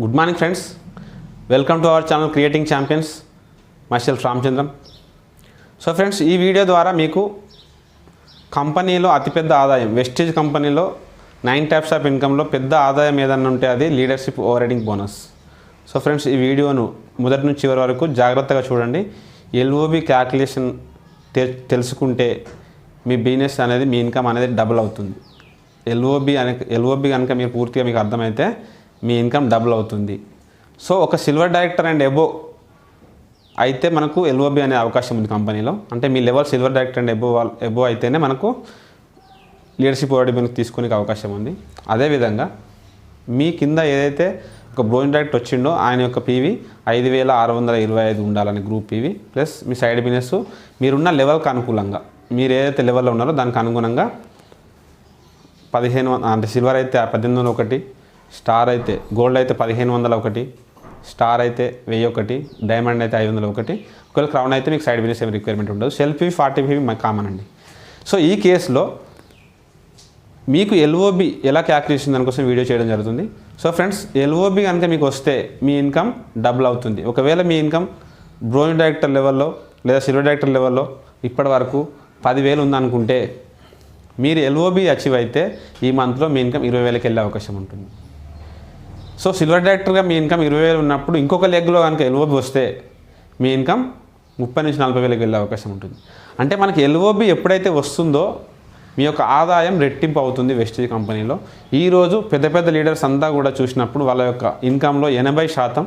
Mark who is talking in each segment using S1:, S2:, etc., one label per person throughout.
S1: Good morning friends. Welcome to our channel creating champions. Myself Ramachandram. So friends ఈ video ద్వారా మీకు కంపెనీలో అతిపెద్ద ఆదాయం వెస్టేజ్ కంపెనీలో నైన్ టైప్స్ ఆఫ్ ఇన్కంలో పెద్ద ఆదాయం ఏదన్నా ఉంటే అది leadership over bonus. So friends ఈ వీడియోను మొదటి నుంచి చివరి వరకు జాగ్రత్తగా చూడండి. ఎల్ఓబి క్యాల్కులేషన్ తె తెలుసుకుంటే మీ బిజినెస్ అనేది మీ ఇన్కమ్ అనేది డబుల్ అవుతుంది. ఎల్ఓబి అనే ఎల్ఓబి కనుక మీరు పూర్తిగా మీకు అర్థమైతే మీ ఇన్కమ్ డబుల్ అవుతుంది. సో ఒక సిల్వర్ డైరెక్టర్ అండ్ ఎబో అయితే మనకు ఎల్ఓబి అనే అవకాశం ఉంది కంపెనీలో. అంటే మీ level silver director and EBO EBO అయితేనే మనకు లీడర్షిప్ అవార్డు మనకు తీసుకునే అవకాశం ఉంది. అదేవిధంగా మీ కింద ఏదైతే ఒక బ్రోన్ డైరెక్ట్ వచ్చిండో ఆయన యొక్క పీవీ ఐదు వేల ఆరు వందల ఇరవై ఐదు ఉండాలని గ్రూప్ పీవీ ప్లస్ మీ సైడ్ బిజినెస్ మీరున్న లెవెల్కి అనుకూలంగా మీరు ఏదైతే లెవెల్లో ఉన్నారో దానికి అనుగుణంగా పదిహేను అంటే సిల్వర్ అయితే పద్దెనిమిది వందల ఒకటి స్టార్ అయితే గోల్డ్ అయితే పదిహేను వందల ఒకటి స్టార్ అయితే వెయ్యి ఒకటి డైమండ్ అయితే ఐదు వందల ఒకటి. ఒకవేళ క్రౌన్ అయితే మీకు సైడ్ బిజినెస్ ఏమి రిక్వైర్మెంట్ ఉండదు. సెల్ఫీ ఫార్టీ ఫీవీ మాకు కామన్ అండి. సో ఈ కేసులో మీకు ఎల్ఓబి ఎలా క్యాక్యులేషన్ దానికోసం వీడియో చేయడం జరుగుతుంది. సో ఫ్రెండ్స్ ఎల్ఓబి కనుక మీకు వస్తే మీ ఇన్కమ్ డబుల్ అవుతుంది. ఒకవేళ మీ ఇన్కమ్ బ్రోన్ డైరెక్టర్ లెవెల్లో లేదా సిల్వర్ డైరెక్టర్ లెవెల్లో ఇప్పటి వరకు పదివేలు ఉందనుకుంటే మీరు ఎల్ఓబి అచీవ్ అయితే ఈ మంత్లో మీ ఇన్కమ్ ఇరవై వేలకి వెళ్ళే అవకాశం ఉంటుంది. సో సిల్వర్ డైరెక్టర్గా మీ ఇన్కమ్ ఇరవై వేలు ఉన్నప్పుడు ఇంకొక లెగ్లో కనుక ఎల్ఓబి వస్తే మీ ఇన్కమ్ ముప్పై నుంచి నలభై వేలకు వెళ్ళే అవకాశం ఉంటుంది. అంటే మనకి ఎల్ఓబి ఎప్పుడైతే వస్తుందో మీ యొక్క ఆదాయం రెట్టింపు అవుతుంది వెస్టేజ్ కంపెనీలో. ఈరోజు పెద్ద పెద్ద లీడర్స్ అంతా కూడా చూసినప్పుడు వాళ్ళ యొక్క ఇన్కంలో ఎనభై శాతం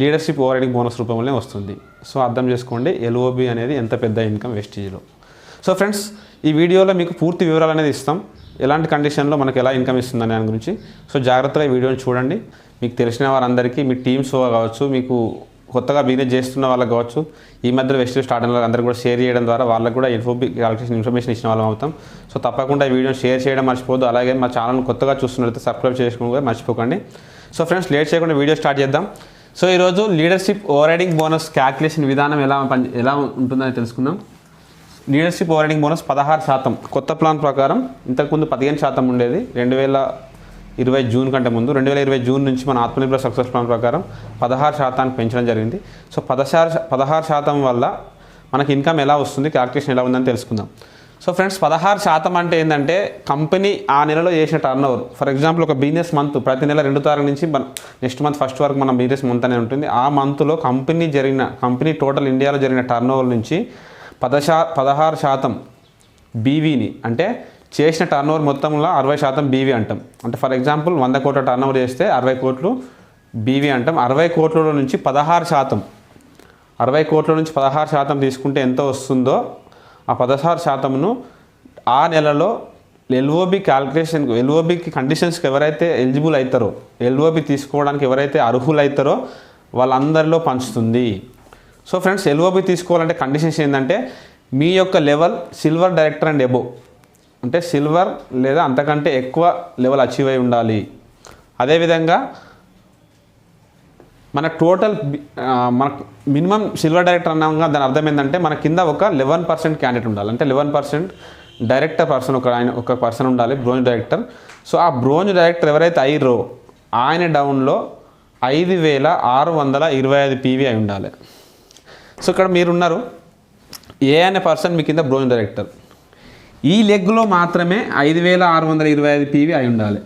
S1: లీడర్షిప్ ఓవర్ బోనస్ రూపంలోనే వస్తుంది. సో అర్థం చేసుకోండి ఎల్ఓబి అనేది ఎంత పెద్ద ఇన్కమ్ వెస్టేజ్లో సో ఫ్రెండ్స్ ఈ వీడియోలో మీకు పూర్తి వివరాలు అనేది ఇస్తాం. ఎలాంటి కండిషన్లో మనకు ఎలా ఇన్కమ్ ఇస్తుంది దాని గురించి. సో జాగ్రత్తగా ఈ వీడియోని చూడండి. మీకు తెలిసిన వారందరికీ మీ టీమ్స్ కావచ్చు మీకు కొత్తగా బిజినెస్ చేస్తున్న వాళ్ళకి కావచ్చు ఈ మధ్య వెస్ట్ స్టార్ట్ అయిన అందరూ కూడా షేర్ చేయడం ద్వారా వాళ్ళకు కూడా ఇన్ఫో క్యాల్కులేషన్ ఇన్ఫర్మేషన్ ఇచ్చిన వాళ్ళం అవుతాం. సో తప్పకుండా ఈ వీడియోని షేర్ చేయడం మర్చిపోదు అలాగే మా ఛానల్ కొత్తగా చూస్తున్నట్లయితే సబ్స్క్రైబ్ చేసుకోవడం కూడా మర్చిపోకండి. సో ఫ్రెండ్స్ లేట్ చేయకుండా వీడియో స్టార్ట్ చేద్దాం. సో ఈరోజు leadership overriding bonus calculation విధానం ఎలా పని ఎలా ఉంటుందని తెలుసుకుందాం. లీడర్షిప్ ఓవర్ బోనస్ పదహారు శాతం. కొత్త ప్లాన్ ప్రకారం ఇంతకుముందు పదిహేను శాతం ఉండేది. రెండు వేల ఇరవై జూన్ కంటే ముందు రెండు వేల ఇరవై జూన్ నుంచి మన ఆత్మనిర్భర్ సక్సెస్ ప్లాన్ ప్రకారం పదహారు శాతానికి పెంచడం జరిగింది. సో పదహారు పదహారు శాతం వల్ల మనకి ఇన్కమ్ ఎలా వస్తుంది క్యాలిక్యులేషన్ ఎలా ఉందని తెలుసుకుందాం. సో ఫ్రెండ్స్ పదహారు శాతం అంటే ఏంటంటే కంపెనీ ఆ నెలలో చేసిన టర్న్ ఓవర్ ఫర్ ఎగ్జాంపుల్ ఒక బిజినెస్ మంత్ ప్రతి నెల రెండు తారీఖు నుంచి నెక్స్ట్ మంత్ ఫస్ట్ వరకు మన బిజినెస్ మంత్ అనేది ఉంటుంది. ఆ మంత్లో కంపెనీ జరిగిన కంపెనీ టోటల్ ఇండియాలో జరిగిన టర్న్ ఓవర్ నుంచి పదశా పదహారు శాతం బీవీని అంటే చేసిన టర్న్ ఓవర్ మొత్తంలో అరవై శాతం బీవీ అంటాం. అంటే ఫర్ ఎగ్జాంపుల్ వంద కోట్ల టర్న్ ఓవర్ చేస్తే అరవై కోట్లు బీవీ అంటాం. అరవై కోట్ల నుంచి పదహారు శాతం అరవై కోట్ల నుంచి పదహారు శాతం తీసుకుంటే ఎంత వస్తుందో ఆ పదహారు శాతంను ఆ నెలలో ఎల్ఓబి క్యాల్కులేషన్ ఎల్ఓబికి కండిషన్స్కి ఎవరైతే ఎలిజిబుల్ అవుతారో ఎల్ఓబి తీసుకోవడానికి ఎవరైతే అర్హులు అవుతారో వాళ్ళందరిలో పంచుతుంది. సో ఫ్రెండ్స్ ఎల్ఓబి తీసుకోవాలంటే కండిషన్స్ ఏంటంటే మీ యొక్క level silver director and above అంటే సిల్వర్ లేదా అంతకంటే ఎక్కువ లెవెల్ అచీవ్ అయి ఉండాలి. అదేవిధంగా మన టోటల్ మన మినిమం సిల్వర్ డైరెక్టర్ అన్నాక దాని అర్థం ఏంటంటే మన కింద ఒక లెవెన్ పర్సెంట్ క్యాండిడేట్ ఉండాలి. అంటే లెవెన్ పర్సెంట్ డైరెక్టర్ పర్సన్ ఒక ఆయన ఒక పర్సన్ ఉండాలి బ్రోంజ్ డైరెక్టర్ సో ఆ బ్రోంజ్ డైరెక్టర్ ఎవరైతే అయ్యారో ఆయన డౌన్లో ఐదు వేల ఆరు వందల ఇరవై ఐదు పీవీ అయి ఉండాలి. సో ఇక్కడ మీరున్నారు. ఏ అనే పర్సన్ మీ కింద బ్రోన్ డైరెక్టర్. ఈ లెగ్లో మాత్రమే ఐదు వేల ఆరు వందల ఇరవై ఐదు పీవీ అయి ఉండాలి.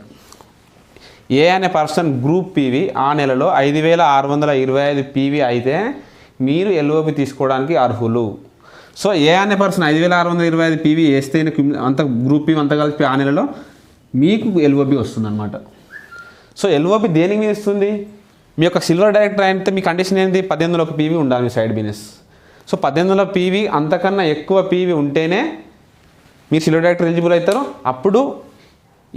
S1: ఏ అనే పర్సన్ గ్రూప్ పీవీ ఆ నెలలో ఐదు వేల ఆరు వందల ఇరవై ఐదు పీవీ అయితే మీరు ఎల్ఓపి తీసుకోవడానికి అర్హులు. సో ఏ అనే పర్సన్ ఐదు వేల ఆరు వందల ఇరవై ఐదు పీవీ వేస్తే అంత గ్రూప్ పీవీ అంతా కలిపి ఆ నెలలో మీకు ఎల్ఓబి వస్తుంది అనమాట సో ఎల్ఓపి దేనికి మీద ఇస్తుంది? మీ యొక్క సిల్వర్ డైరెక్టర్ అయితే మీ కండిషన్ ఏంటి పద్దెనిమిది వందల ఒక పీవీ ఉండాలి మీ సైడ్ బిజినెస్ సో పద్దెనిమిది వందల పీవీ అంతకన్నా ఎక్కువ పీవీ ఉంటేనే మీరు సిల్వర్ డైరెక్టర్ ఎలిజిబుల్ అవుతారు. అప్పుడు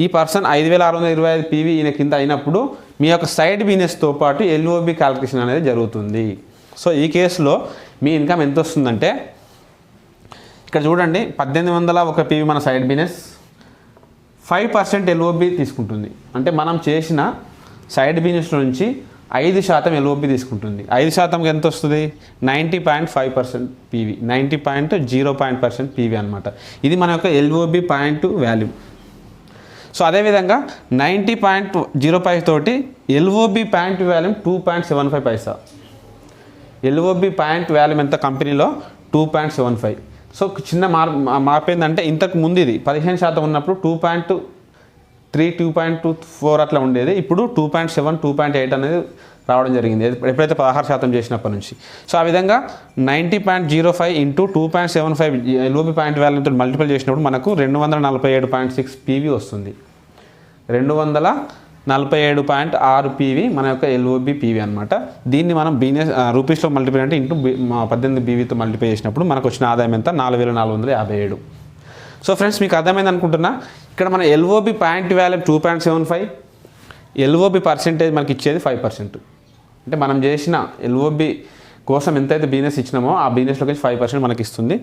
S1: ఈ పర్సన్ ఐదు వేల ఆరు వందల ఇరవై ఐదు పీవీ ఈయన కింద అయినప్పుడు మీ యొక్క సైడ్ బిజినెస్తో పాటు ఎల్ఓబి క్యాలిక్యులేషన్ అనేది జరుగుతుంది. సో ఈ కేసులో మీ ఇన్కమ్ ఎంత వస్తుందంటే ఇక్కడ చూడండి పద్దెనిమిది వందల ఒక పీవీ మన side business five percent LOB తీసుకుంటుంది. అంటే మనం చేసిన సైడ్ బిజినెస్ నుంచి ఐదు శాతం ఎల్ఓపి తీసుకుంటుంది. ఐదు శాతంకి ఎంత వస్తుంది? Ninety point five percent PV. Ninety point zero point percent PV అనమాట ఇది మన యొక్క ఎల్ఓబి పాయింట్ వాల్యూ. సో అదేవిధంగా నైంటీ పాయింట్ జీరో ఫైవ్ తోటి LOB point volume two point seven five పైసా. ఎల్ఓబి పాయింట్ వాల్యూమ్ ఎంత కంపెనీలో? Two point seven five. So చిన్న మార్పు మార్పు ఏంటంటే ఇంతకు ముందు ఇది పదిహేను శాతం ఉన్నప్పుడు two point three two point two four అట్లా ఉండేది. ఇప్పుడు two point seven two point eight అనేది రావడం జరిగింది. ఎప్పుడైతే పదహారు శాతం చేసినప్పటి నుంచి. సో ఆ విధంగా ninety point zero five into two point seven five LOB point వాల్యూతో multiple చేసినప్పుడు మనకు రెండు వందల నలభై ఏడు పాయింట్ సిక్స్ పీవీ వస్తుంది. రెండు వందల నలభై ఏడు పాయింట్ ఆరు పీవీ మన యొక్క ఎల్ఓబి పీవీ అనమాట దీన్ని మనం బీనెస్ రూపీస్లో మల్టిప్లై అంటే ఇంటూ పద్దెనిమిది బీవీతో మల్టిప్లై చేసినప్పుడు మనకు వచ్చిన ఆదాయం ఎంత? నాలుగు వేల నాలుగు వందల యాభై ఏడు. సో ఫ్రెండ్స్ మీకు అర్థమైంది అనుకుంటున్నా? ఇక్కడ మన LOB point value two point seven five LOB percentage మనకి ఇచ్చేది ఫైవ్ పర్సెంట్ అంటే మనం చేసిన ఎల్ఓబి కోసం ఎంతైతే బిజినెస్ ఇచ్చినామో ఆ బిజినెస్లోకి ఫైవ్ పర్సెంట్ మనకి ఇస్తుంది.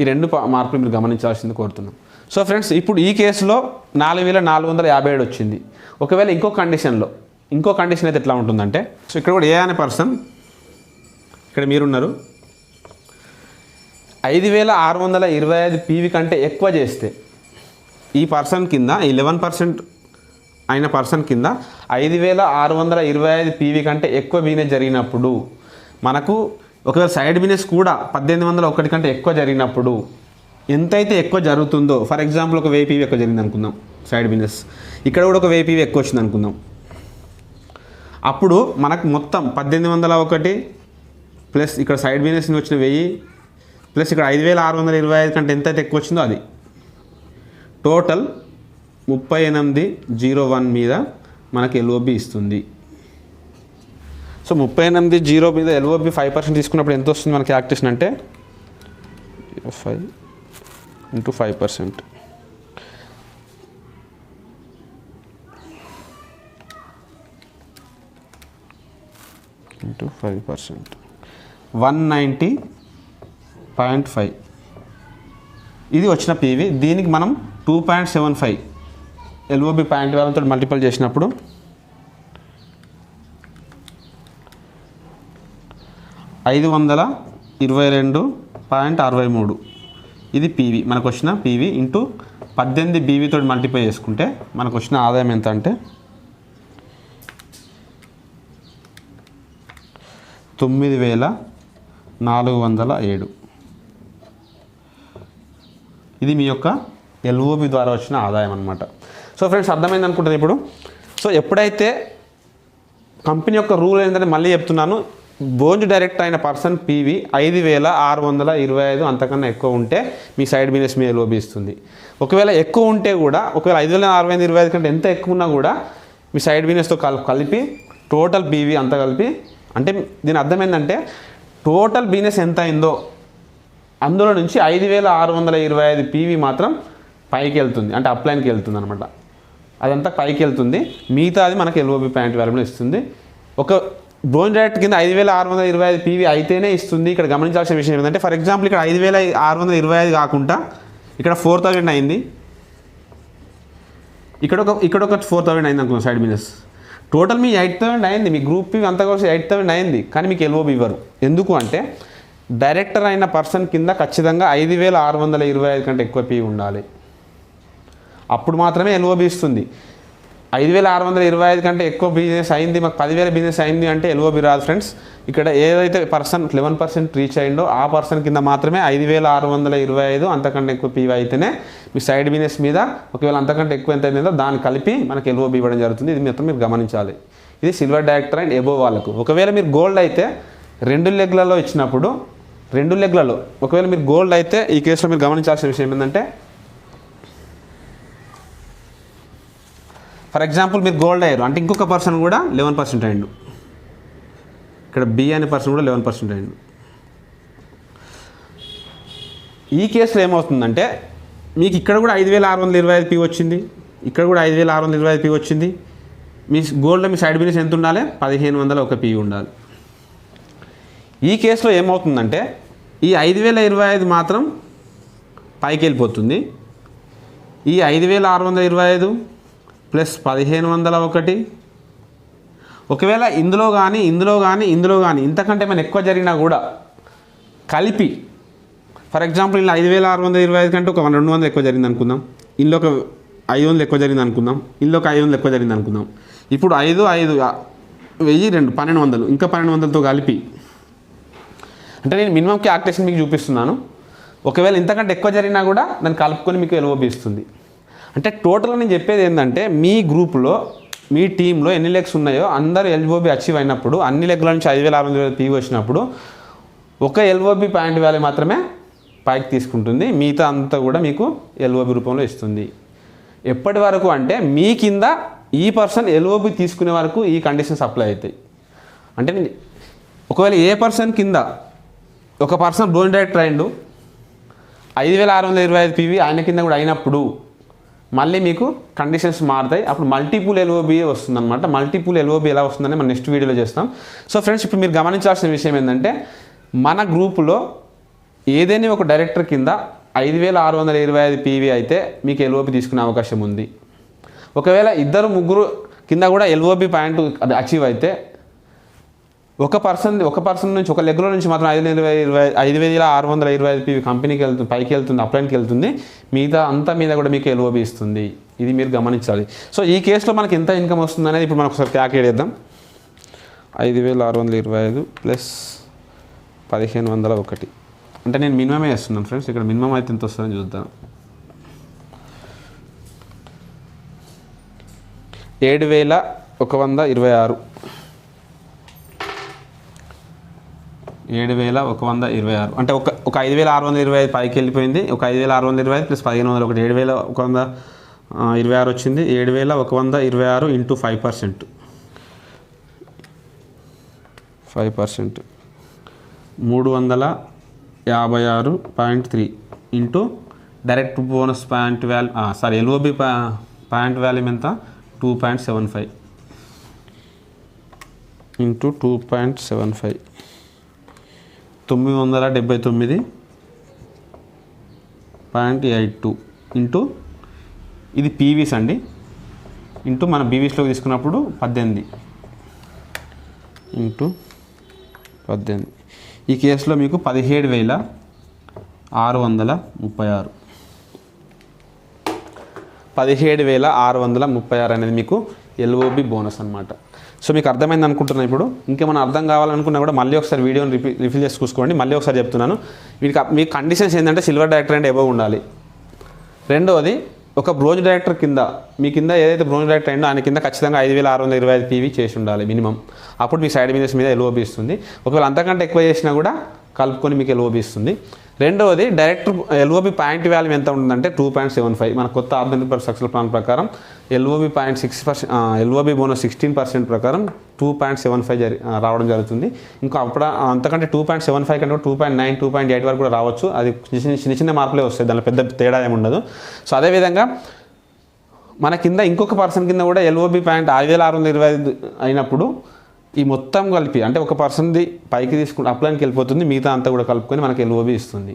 S1: ఈ రెండు మార్పులు మీరు గమనించాల్సింది కోరుతున్నాం. సో ఫ్రెండ్స్ ఇప్పుడు ఈ కేసులో నాలుగు వేల నాలుగు వందల యాభై ఏడు వచ్చింది. ఒకవేళ ఇంకో కండిషన్లో ఇంకో కండిషన్ అయితే ఎట్లా ఉంటుందంటే సో ఇక్కడ కూడా ఏ అనే పర్సన్ ఇక్కడ మీరున్నారు. ఐదు వేల ఆరు వందల ఇరవై ఐదు పీవీ కంటే ఎక్కువ చేస్తే ఈ పర్సన్ కింద ఈ లెవెన్ పర్సెంట్ అయిన పర్సన్ కింద ఐదు వేల ఆరు వందల ఇరవై ఐదు పీవీ కంటే ఎక్కువ బిజినెస్ జరిగినప్పుడు మనకు ఒకవేళ సైడ్ బిజినెస్ కూడా పద్దెనిమిది వందల ఒకటి కంటే ఎక్కువ జరిగినప్పుడు ఎంతైతే ఎక్కువ జరుగుతుందో ఫర్ ఎగ్జాంపుల్ ఒక వెయ్యి పీవీ ఎక్కువ జరిగింది అనుకుందాం సైడ్ బిజినెస్. ఇక్కడ కూడా ఒక వెయ్యి పీవీ ఎక్కువ వచ్చింది అనుకుందాం. అప్పుడు మనకు మొత్తం పద్దెనిమిది వందల ఒకటి ప్లస్ ఇక్కడ సైడ్ బిజినెస్ నుంచి వచ్చిన వెయ్యి ప్లస్ ఇక్కడ ఐదు వేల ఆరు వందల ఇరవై ఐదు కంటే ఎంతైతే ఎక్కువ వచ్చిందో అది. టోటల్ ముప్పై ఎనిమిది జీరో వన్ మీద మనకి ఎల్ఓబి ఇస్తుంది. సో ముప్పై ఎనిమిది జీరో మీద ఎల్ఓబి ఫైవ్ పర్సెంట్ తీసుకున్నప్పుడు ఎంత వస్తుంది మనకి యాక్టేషన్ అంటే? Zero five into five percent into five percent one ninety point five. ఇది వచ్చిన పీవీ. దీనికి మనం two point seven five LOB point వాళ్ళతో మల్టిపుల్ చేసినప్పుడు ఐదు వందల ఇరవై రెండు పాయింట్ అరవై మూడు. ఇది పీవీ. మనకు వచ్చిన పీవీ ఇంటూ పద్దెనిమిది బీవీతో మల్టిప్లై చేసుకుంటే మనకు వచ్చిన ఆదాయం ఎంత అంటే తొమ్మిది వేల నాలుగు వందల ఏడు. ఇది మీ యొక్క ఎల్ఓబి ద్వారా వచ్చిన ఆదాయం అనమాట సో ఫ్రెండ్స్ అర్థమైంది అనుకుంటుంది ఇప్పుడు? సో ఎప్పుడైతే కంపెనీ యొక్క రూల్ ఏంటంటే మళ్ళీ చెప్తున్నాను బోంజ్ డైరెక్ట్ అయిన పర్సన్ పీవీ ఐదు వేల ఆరు వందల ఇరవై ఐదు అంతకన్నా ఎక్కువ ఉంటే మీ సైడ్ బిజినెస్ మీ ఎల్ఓబి ఇస్తుంది. ఒకవేళ ఎక్కువ ఉంటే కూడా ఒకవేళ ఐదు వేల అరవై ఐదు ఇరవై ఐదు కంటే ఎంత ఎక్కువ ఉన్నా కూడా మీ సైడ్ బిజినెస్తో కల్ కలిపి టోటల్ పీవీ అంతా కలిపి అంటే దీని అర్థం ఏంటంటే టోటల్ బిజినెస్ ఎంత అయిందో అందులో నుంచి ఐదు వేల ఆరు వందల ఇరవై ఐదు పీవీ మాత్రం పైకి వెళ్తుంది. అంటే అప్లైన్కి వెళ్తుంది అనమాట అదంతా పైకి వెళ్తుంది. మిగతాది మనకి ఎల్ఓబి ప్యాంట్ వాల్యూలో ఇస్తుంది. ఒక బ్రోన్ డైరెక్ట్ కింద ఐదు వేల ఆరు వందల ఇరవై ఐదు పీవీ అయితేనే ఇస్తుంది. ఇక్కడ గమనించాల్సిన విషయం ఏంటంటే ఫర్ ఎగ్జాంపుల్ ఇక్కడ ఐదు వేల ఆరు వందల ఇరవై ఐదు కాకుండా ఇక్కడ ఫోర్ థౌజండ్ అయింది. ఇక్కడ ఒక ఇక్కడ ఒక ఫోర్ థౌజండ్ అయింది అనుకున్నాం సైడ్ బిజినెస్ టోటల్ మీ ఎయిట్ థౌసండ్ అయింది. మీ గ్రూప్ అంతా కలిసి ఎయిట్ థౌసండ్ అయింది. కానీ మీకు ఎల్ఓబి ఇవ్వరు. ఎందుకు అంటే డైరెక్టర్ అయిన పర్సన్ కింద ఖచ్చితంగా ఐదు వేల ఆరు వందల ఇరవై ఐదు కంటే ఎక్కువ పీ ఉండాలి. అప్పుడు మాత్రమే ఎల్ఓబి ఇస్తుంది. ఐదు వేల ఆరు వందల ఇరవై ఐదు కంటే ఎక్కువ బిజినెస్ అయింది మాకు పదివేల బిజినెస్ అయింది అంటే ఎల్ఓబి రాదు ఫ్రెండ్స్ ఇక్కడ ఏదైతే పర్సన్ లెవెన్ పర్సెంట్ రీచ్ అయిందో ఆ పర్సన్ కింద మాత్రమే ఐదు వేల ఆరు వందల ఇరవై ఐదు అంతకంటే ఎక్కువ పీవీ అయితేనే మీ సైడ్ బిజినెస్ మీద ఒకవేళ అంతకంటే ఎక్కువ ఎంత అయిందో దాన్ని కలిపి మనకి ఎల్ఓబి ఇవ్వడం జరుగుతుంది. ఇది మొత్తం మీరు గమనించాలి. ఇది సిల్వర్ డైరెక్టర్ అండ్ ఎబో వాళ్ళకు. ఒకవేళ మీరు గోల్డ్ అయితే రెండు లెగ్లలో ఇచ్చినప్పుడు రెండు లెగ్లలో. ఒకవేళ మీరు గోల్డ్ అయితే ఈ కేసులో మీరు గమనించాల్సిన విషయం ఏంటంటే ఫర్ ఎగ్జాంపుల్ మీరు గోల్డ్ అయ్యారు అంటే ఇంకొక పర్సన్ కూడా లెవెన్ పర్సెంట్ అయ్యిండు ఇక్కడ బి అనే పర్సన్ కూడా లెవెన్ పర్సెంట్ అయ్యిండు ఈ కేసులో ఏమవుతుందంటే మీకు ఇక్కడ కూడా ఐదు వేల ఆరు వందల ఇరవై ఐదు పీ వచ్చింది ఇక్కడ కూడా ఐదు వేల ఆరు వందల ఇరవై ఐదు పీ వచ్చింది. మీ గోల్డ్లో మీ సైడ్ బిజినెస్ ఎంత ఉండాలి? పదిహేను వందల ఒక పి ఉండాలి. ఈ కేసులో ఏమవుతుందంటే ఈ ఐదు వేల ఇరవై ఐదు మాత్రం పైకి వెళ్ళిపోతుంది ఈ ఐదు వేల ఆరు వందల ఇరవై ఐదు ప్లస్ పదిహేను వందల ఒకటి. ఒకవేళ ఇందులో కానీ ఇందులో కానీ ఇందులో కానీ ఇంతకంటే మనం ఎక్కువ జరిగినా కూడా కలిపి ఫర్ ఎగ్జాంపుల్ ఇలా ఐదు వేల ఆరు వందల ఇరవై ఐదు కంటే ఒక రెండు వందలు ఎక్కువ జరిగింది అనుకుందాం ఇందులో ఒక ఐదు వందలు ఎక్కువ జరిగింది అనుకుందాం ఇందులో ఒక ఐదు వందలు ఎక్కువ జరిగింది అనుకుందాం ఇప్పుడు ఐదు ఐదు వెయ్యి రెండు పన్నెండు వందలు. ఇంకా పన్నెండు వందలతో కలిపి అంటే నేను మినిమం క్యాల్కులేషన్ మీకు చూపిస్తున్నాను. ఒకవేళ ఇంతకంటే ఎక్కువ జరిగినా కూడా దాన్ని కలుపుకొని మీకు ఎల్ఓబి ఇస్తుంది. అంటే టోటల్గా నేను చెప్పేది ఏంటంటే మీ గ్రూప్లో మీ టీంలో ఎన్ని లెగ్స్ ఉన్నాయో అందరూ ఎల్ఓబి అచీవ్ అయినప్పుడు అన్ని లెగ్ల నుంచి ఐదు వేల ఆరు వందల పీవీ వచ్చినప్పుడు ఒక ఎల్ఓబి పాయింట్ వ్యాలీ మాత్రమే పైకి తీసుకుంటుంది. మిగతా అంతా కూడా మీకు ఎల్ఓబి రూపంలో ఇస్తుంది. ఎప్పటి వరకు అంటే మీ కింద ఈ పర్సన్ ఎల్ఓబి తీసుకునే వరకు ఈ కండిషన్స్ అప్లై అవుతాయి. అంటే ఒకవేళ ఏ పర్సన్ కింద ఒక పర్సన్ బ్లోన్ డైరెక్టర్ అయిండు ఐదు వేల ఆరు వందల ఇరవై ఐదు పీవీ ఆయన కింద కూడా అయినప్పుడు మళ్ళీ మీకు కండిషన్స్ మారుతాయి. అప్పుడు మల్టిపుల్ ఎల్ఓబి వస్తుంది అనమాట ఎల్ఓబి ఎలా వస్తుందని మనం నెక్స్ట్ వీడియోలో చేస్తాం. సో ఫ్రెండ్స్ ఇప్పుడు మీరు గమనించాల్సిన విషయం ఏంటంటే మన గ్రూపులో ఏదైనా ఒక డైరెక్టర్ కింద ఐదు వేల ఆరు వందల ఇరవై ఐదు పీవీ అయితే మీకు ఎల్ఓబి తీసుకునే అవకాశం ఉంది. ఒకవేళ ఇద్దరు ముగ్గురు కింద కూడా ఎల్ఓబి పాయింట్ అది అచీవ్ అయితే ఒక పర్సన్ ఒక పర్సన్ నుంచి ఒక లెగ్లో నుంచి మాత్రం ఐదు ఇరవై ఇరవై ఐదు వేల ఆరు వందల ఇరవై ఐదు పీవీ కంపెనీకి వెళ్తుంది పైకి వెళ్తుంది అప్లైన్కి వెళ్తుంది. మిగతా అంతా మీద కూడా మీకు ఎల్ఓబి ఇస్తుంది. ఇది మీరు గమనించాలి. సో ఈ కేసులో మనకి ఎంత ఇన్కమ్ వస్తుంది అనేది ఇప్పుడు మనం ఒకసారి క్యాల్కులేట్ చేద్దాం. ఐదు వేల ఆరు వందల ఇరవై ఐదు ప్లస్ పదిహేను వందల ఒకటి. అంటే నేను మినిమమే వేస్తున్నాను ఫ్రెండ్స్ ఇక్కడ మినిమం అయితే ఎంత వస్తుందని చూద్దాం. ఏడు వేల ఒక వంద ఇరవై ఆరు. ఏడు వేల ఒక వంద ఇరవై ఆరు. అంటే ఒక ఒక ఐదు వేల ఆరు వందల ఇరవై ఐదు పైకి వెళ్ళిపోయింది. ఒక ఐదు వేల ఆరు వందల ఇరవై ఐదు ప్లస్ పదిహేను వందల ఒకటి ఏడు వేల ఒక వంద ఇరవై ఆరు వచ్చింది. ఏడు వేల ఒక వంద ఇరవై ఆరు into five percent. Five percent. మూడు వందల యాభై ఆరు point three into direct bonus point value sorry LOB point volume ఎంత? Two point seven five. Into two point seven five. తొమ్మిది వందల డెబ్బై తొమ్మిది పాయింట్ ఎయిట్ టూ ఇంటూ ఇది పీవీస్ అండి. ఇంటూ మన బీవీస్లోకి తీసుకున్నప్పుడు పద్దెనిమిది. ఇంటూ పద్దెనిమిది. ఈ కేసులో మీకు పదిహేడు వేల ఆరు వందల ముప్పై ఆరు. పదిహేడు వేల ఆరు వందల ముప్పై ఆరు అనేది మీకు ఎల్ఓబి బోనస్ అనమాట సో మీకు అర్థమైంది అనుకుంటున్నాను ఇప్పుడు. ఇంకేమైనా అర్థం కావాలనుకున్నా కూడా మళ్ళీ ఒకసారి వీడియోని రిపీ రిఫిల్ చేసి చూసుకోండి. మళ్ళీ ఒకసారి చెప్తున్నాను. మీకు మీ కండిషన్స్ ఏంటంటే సిల్వర్ డైరెక్టర్ అంటే ఎబో ఉండాలి. రెండవది ఒక బ్రోంజ్ డైరెక్టర్ కింద మీ కింద ఏదైతే బ్రోంజ్ డైరెక్టర్ అయిందో ఆయన కింద ఖచ్చితంగా ఐదు వేల ఆరు వందల ఇరవై ఐదు పీవీ చేసి ఉండాలి మినిమం. అప్పుడు మీ సైడ్ బిజినెస్ మీద ఎల్ఓబి ఒకవేళ అంతకంటే ఎక్కువ చేసినా కూడా కలుపుకొని మీకు ఎల్ఓబి రెండవది డైరెక్టర్ ఎల్ఓబి పాయింట్ వాల్యూ ఎంత ఉంటుందంటే టూ పాయింట్ సెవెన్ ఫైవ్ మన కొత్త ఆర్థిక సక్సెస్ ప్లాన్ ప్రకారం LOB point six percent LOB bonus sixteen percent ప్రకారం టూ పాయింట్ సెవెన్ ఫైవ్ జరి రావడం జరుగుతుంది. ఇంకా అప్పుడు అంతకంటే టూ పాయింట్ సెవెన్ ఫైవ్ కంటే two point nine two point eight వరకు కూడా రావచ్చు. అది చిన్న చిన్న- చిన్న చిన్న మార్పులే వస్తాయి. దానిలో పెద్ద తేడా ఏమి ఉండదు. సో అదేవిధంగా మన కింద ఇంకొక పర్సన్ కింద కూడా ఎల్ఓబి పాయింట్ ఐదు వేల ఆరు వందల ఇరవై ఐదు అయినప్పుడు ఈ మొత్తం కలిపి అంటే ఒక పర్సన్ది పైకి తీసుకుని అప్లైన్కి వెళ్ళిపోతుంది మిగతా అంతా కూడా కలుపుకొని మనకి ఎల్ఓబి ఇస్తుంది.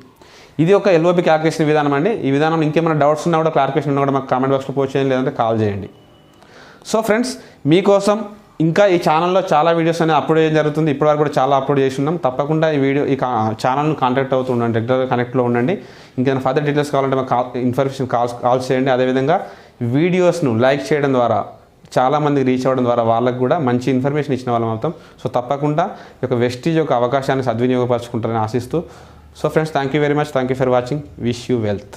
S1: ఇది ఒక ఎల్ఓబి క్లారిఫికేషన్ విధానం అండి. ఈ విధానం ఇంకేమైనా డౌట్స్ ఉన్నా కూడా క్లారిఫికేషన్ ఉన్నా కూడా మాకు కామెంట్ బాక్స్లో పోస్ట్ చేయండి లేదంటే కాల్ చేయండి. సో ఫ్రెండ్స్ మీకోసం ఇంకా ఈ ఛానల్లో చాలా వీడియోస్ అనేవి అప్లోడ్ చేయడం జరుగుతుంది. ఇప్పటివరకు కూడా చాలా అప్లోడ్ చేసి ఉన్నాం. తప్పకుండా ఈ వీడియో ఈ ఛానల్ను కాంటాక్ట్ అవుతూ ఉండండి. రెగ్యులర్గా కనెక్ట్లో ఉండండి. ఇంకేమైనా ఫర్దర్ డీటెయిల్స్ కావాలంటే మాకు కాల్ ఇన్ఫర్మేషన్ కాల్స్ కాల్స్ చేయండి. అదేవిధంగా వీడియోస్ను లైక్ చేయడం ద్వారా చాలామందికి రీచ్ అవ్వడం ద్వారా వాళ్ళకు కూడా మంచి ఇన్ఫర్మేషన్ ఇచ్చిన వాళ్ళం అవుతాం. సో తప్పకుండా ఈ యొక్క వెస్టీజ్ యొక్క అవకాశాన్ని సద్వినియోగపరచుకుంటారని ఆశిస్తూ. So friends thank you very much thank you for watching wish you wealth